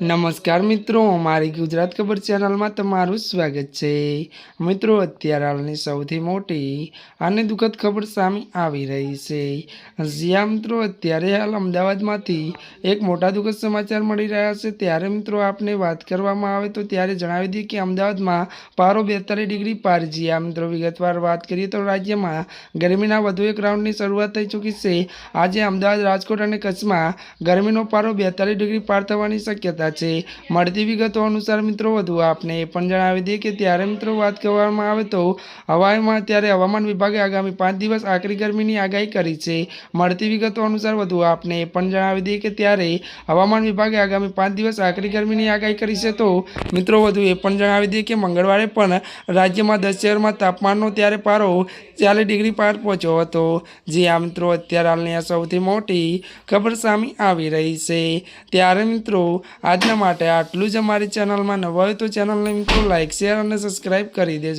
નમસ્કાર મિત્રો મારી ગુજરાત ખબર ચેનલમાં તમારું સ્વાગત છે. મિત્રો, અત્યારે હાલની સૌથી મોટી અને દુઃખદ ખબર સામે આવી રહી છે. જ્યાં મિત્રો, અત્યારે હાલ અમદાવાદમાંથી એક મોટા દુઃખદ સમાચાર મળી રહ્યા છે. ત્યારે, મિત્રો, આપને વાત કરવામાં આવે તો ત્યારે જણાવી દઈએ કે અમદાવાદમાં પારો બેતાલીસ ડિગ્રી પાર. જ્યાં મિત્રો, વિગતવાર વાત કરીએ તો રાજ્યમાં ગરમીના વધુ એક રાઉન્ડની શરૂઆત થઈ ચૂકી છે. આજે અમદાવાદ, રાજકોટ અને કચ્છમાં ગરમીનો પારો બેતાલીસ ડિગ્રી પાર થવાની શક્યતા છે. મળતી વિગતો અનુસાર મિત્રો, વધુ આપને એ પણ જણાવી દઈએ કે ત્યારે મિત્રો વાત કરવામાં આવે તો હવામાન ત્યારે હવામાન વિભાગે આગામી પાંચ દિવસ આકરી ગરમીની આગાહી કરી છે. મળતી વિગતો અનુસાર વધુ આપને એ પણ જણાવી દઈએ કે ત્યારે હવામાન વિભાગે આગામી પાંચ દિવસ આકરી ગરમીની આગાહી કરી છે તો મિત્રો, વધુ એ પણ જણાવી દઈએ કે મંગળવારે પણ રાજ્યમાં દસ શહેરમાં તાપમાનનો ત્યારે પારો ચાલીસ ડિગ્રી પાર પહોંચ્યો હતો. જે આ મિત્રો અત્યારે હાલની આ સૌથી મોટી ખબર સામે આવી રહી છે. ત્યારે મિત્રો આજના માટે આટલું જ અમારી ચેનલમાં નવા હોય તો ચેનલને મિત્રો લાઇક શેર અને સબસ્ક્રાઈબ કરી દેજો.